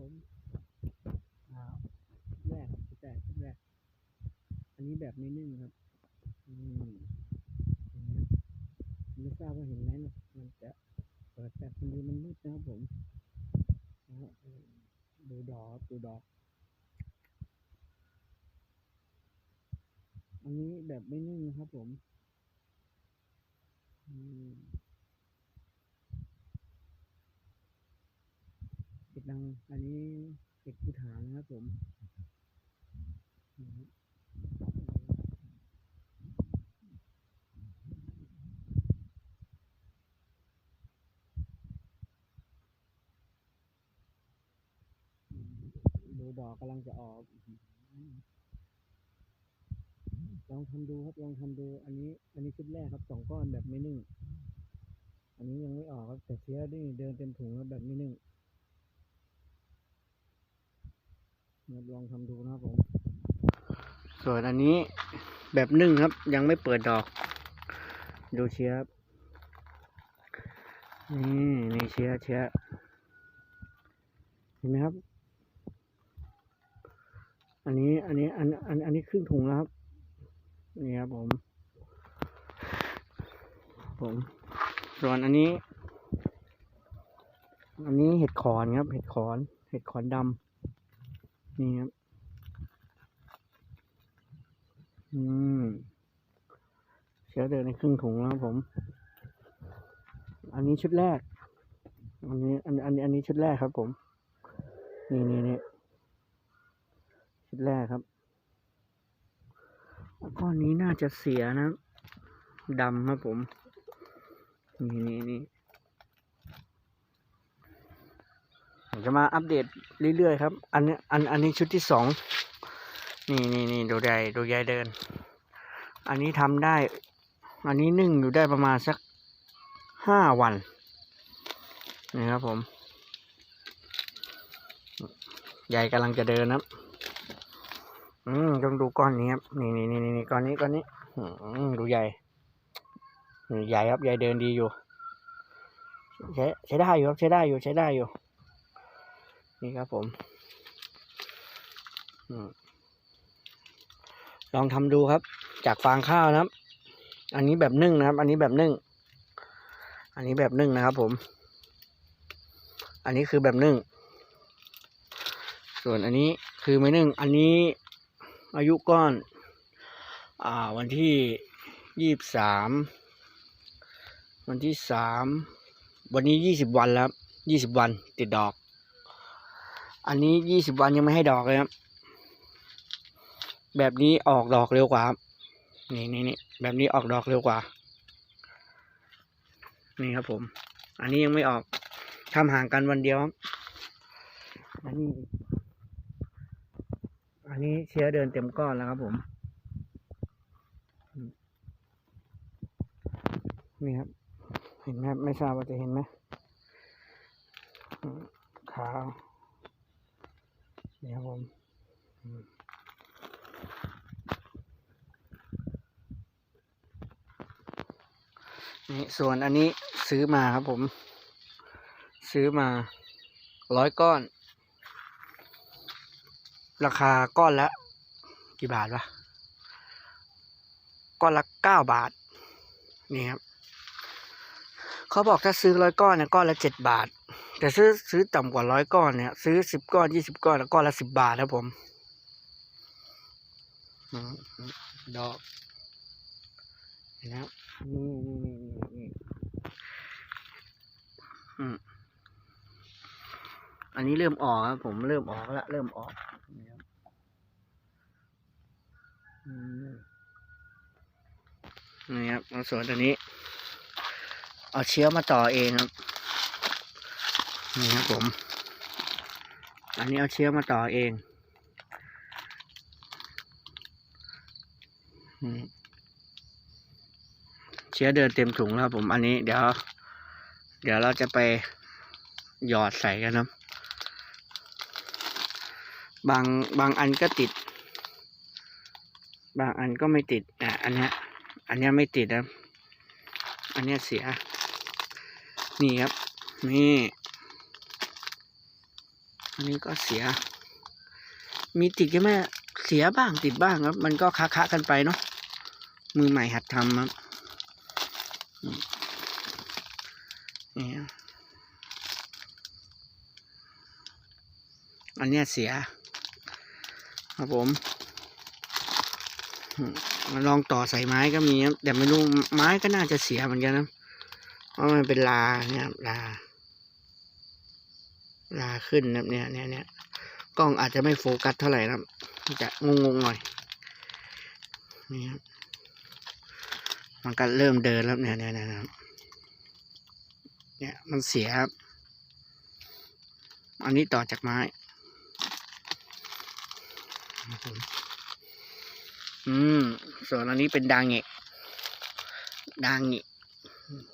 ผมแรกครับแรกแรก อันนี้แบบไม่นึ่งครับ อืมเห็นไหมไม่ทราบว่าเห็นไหมนะมันจะเปิดแต่คนดีมันมืดนะครับผมนะฮะอืมดูดอกดูดอก อันนี้แบบไม่นึ่งนะครับผม อืมเห็ ดัง อันนี้เห็ดภูฐานนะครับผมดูดอกกำลังจะออก ลองทำดูครับลองทำดู อันนี้ อันนี้ชุดแรกครับสองก้อนแบบไม่นึ่ง อันนี้ยังไม่ออกครับแต่เชื้อนี่เดินเต็มถุงแล้วแบบไม่นึ่งเนี่ย ลองทำดูนะครับผม ส่วนอันนี้แบบนึ่งครับ ยังไม่เปิดดอก ดูเชื้อครับนี่นี่เชื้อเชื้อเห็นไหมครับ อันนี้อันนี้อันอันอันนี้ครึ่งถุงแล้วครับ นี่ครับผม ผมส่วนอันนี้ อันนี้เห็ดขอนครับ เห็ดขอน เห็ดขอนดำ นี่ครับ อืมเชื้อเดินในครึ่งถุงแล้วครับผม อันนี้ชุดแรก อันนี้ อันอันอันนี้ชุดแรกครับผม นี่นี่นี่ชุดแรกครับ ก้อนนี้น่าจะเสียนะดำครับผม นี่นี่นี่ ผมจะมาอัปเดตเรื่อยๆครับ อันนี้อันอันนี้ชุดที่สองนี่นี่นี่ดูใหญ่ดูใหญ่เดิน อันนี้ทำได้ อันนี้นึ่งอยู่ได้ประมาณสักห้าวันนี่ครับผมใหญ่กำลังจะเดินนะครับอืมต้องดูก้อนนี้ครับนี่นี่นี่นี่ก้อนนี้ก้อนนี้ อืมดูใหญ่ใหญ่ครับใหญ่เดินดีอยู่ใช้ใช้ได้อยู่ครับใช้ได้อยู่ใช้ได้อยู่ นี่ครับผมลองทำดูครับ จากฟางข้าวนะครับ อันนี้แบบนึ่งนะครับ อันนี้แบบนึ่ง อันนี้แบบนึ่งนะครับ ผม อันนี้คือแบบนึ่ง ส่วนอันนี้คือไม่นึ่ง อันนี้อายุก้อน อ่า วันที่ยี่สิบสามวันที่สามวันนี้ยี่สิบวันแล้วยี่สิบวันติดดอก อันนี้ยี่สิบวันยังไม่ให้ดอกเลยครับ แบบนี้ออกดอกเร็วกว่าครับนี่นี่นี่แบบนี้ออกดอกเร็วกว่า นี่ครับผม อันนี้ยังไม่ออกทำห่างกันวันเดียวครับอันนี้ อันนี้เชื้อเดินเต็มก้อนแล้วครับผม นี่ครับ เห็นไหมไม่ทราบว่าจะเห็นไหมอืมขาว นี่ครับผมอืม นี่ส่วนอันนี้ซื้อมาครับผม ซื้อมาร้อยก้อน ราคาก้อนละ กี่บาทวะก้อนละเก้าบาท นี่ครับเขาบอกถ้าซื้อร้อยก้อนเนี่ยก้อนละเจ็ดบาท แต่ซื้อซื้อต่ำกว่าร้อยก้อนเนี่ย ซื้อสิบก้อนยี่สิบก้อนแล้วก้อนละสิบบาทครับผมดอกนไหมครับนี่นี่นี่นี่นี่อืม อันนี้เริ่มออกครับผมเริ่มออกแล้วเริ่มออกนี่ครับมนี่ครับเอาส่วนตัวนี้ เอาเชื้อมาต่อเองครับ นี่ครับผม อันนี้เอาเชื้อมาต่อเองเชื้อเดินเต็มถุงแล้วผม อันนี้เดี๋ยว เดี๋ยวเราจะไปหยอดใส่กันครั บางบางอันก็ติด บางอันก็ไม่ติดอะอันเนี้ยอันเนี้ยไม่ติดนะครับอันเนี้ยเสีย นี่ครับ นี่ อันนี้ก็เสีย มีติดใช่ไหมเสียบ้างติดบ้างครับ มันก็ค้าค้ากันไปเนาะ มือใหม่หัดทำครับ นี่อันเนี้ยเสีย ครับผมลองต่อใส่ไม้ก็มีครับแต่ไม่รู้ไม้ก็น่าจะเสียเหมือนกันนะเพราะมันเป็นลาเนี่ยลา ลาขึ้นนะเนี่ยเนี่ยเนี่ยกล้องอาจจะไม่โฟกัสเท่าไหร่นะจะงงๆหน่อยนี่ครับมันก็เริ่มเดินแล้วเนี่ยเนี่ยเนี่ยนะครับเนี่ยมันเสียครับอันนี้ต่อจากไม้ อืม ส่วนอันนี้เป็นดางเงะดางเงะ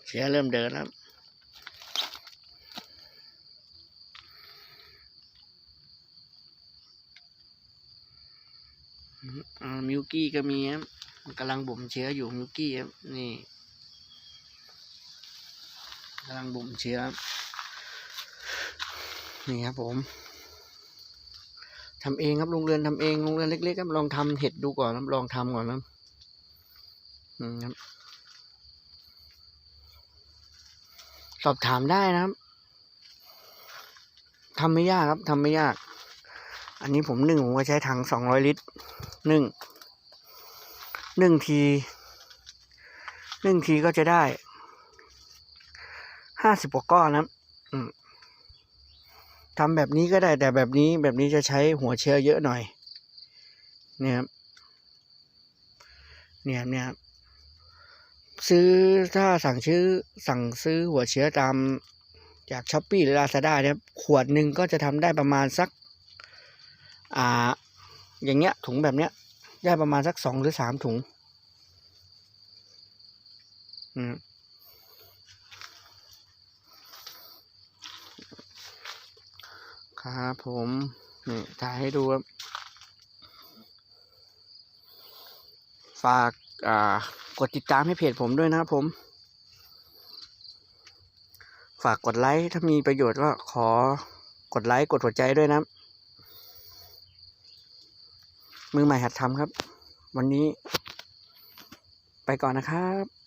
เสียเริ่มเดินแล้วมิวกี้ก็มีครับมันกำลังบ่มเชื้ออยู่มิวกี้ครับนี่กำลังบ่มเชื้อนี่ครับผม ทำเองครับโรงเรือนทำเองโรงเรือนเล็กๆครับลองทำเห็ดดูก่อนครับลองทำก่อนครับอืมครับ สอบถามได้นะครับทำไม่ยากครับทำไม่ยาก อันนี้ผมนึ่งผมก็ใช้ถังสองร้อยลิตรนึ่งนึ่งทีนึ่งทีก็จะได้ห้าสิบกว่าก้อนนะครับอืม ทำแบบนี้ก็ได้แต่แบบนี้แบบนี้จะใช้หัวเชื้อเยอะหน่อยเนี่ยครับเนี่ยเนี่ยครับซื้อถ้าสั่งชื่อสั่งซื้อหัวเชื้อตามจากช้อปปี้หรือลาซาด้าเนี่ยขวดหนึ่งก็จะทำได้ประมาณสัก อ่า อย่างเงี้ยถุงแบบเนี้ยได้ประมาณสักสองหรือสามถุงอืม ครับผมนี่ถ่ายให้ดูครับ ฝากกดติดตามให้เพจผมด้วยนะครับผม ฝากกดไลค์ถ้ามีประโยชน์ก็ขอกดไลค์กดหัวใจด้วยนะ มือใหม่หัดทำครับ วันนี้ไปก่อนนะครับ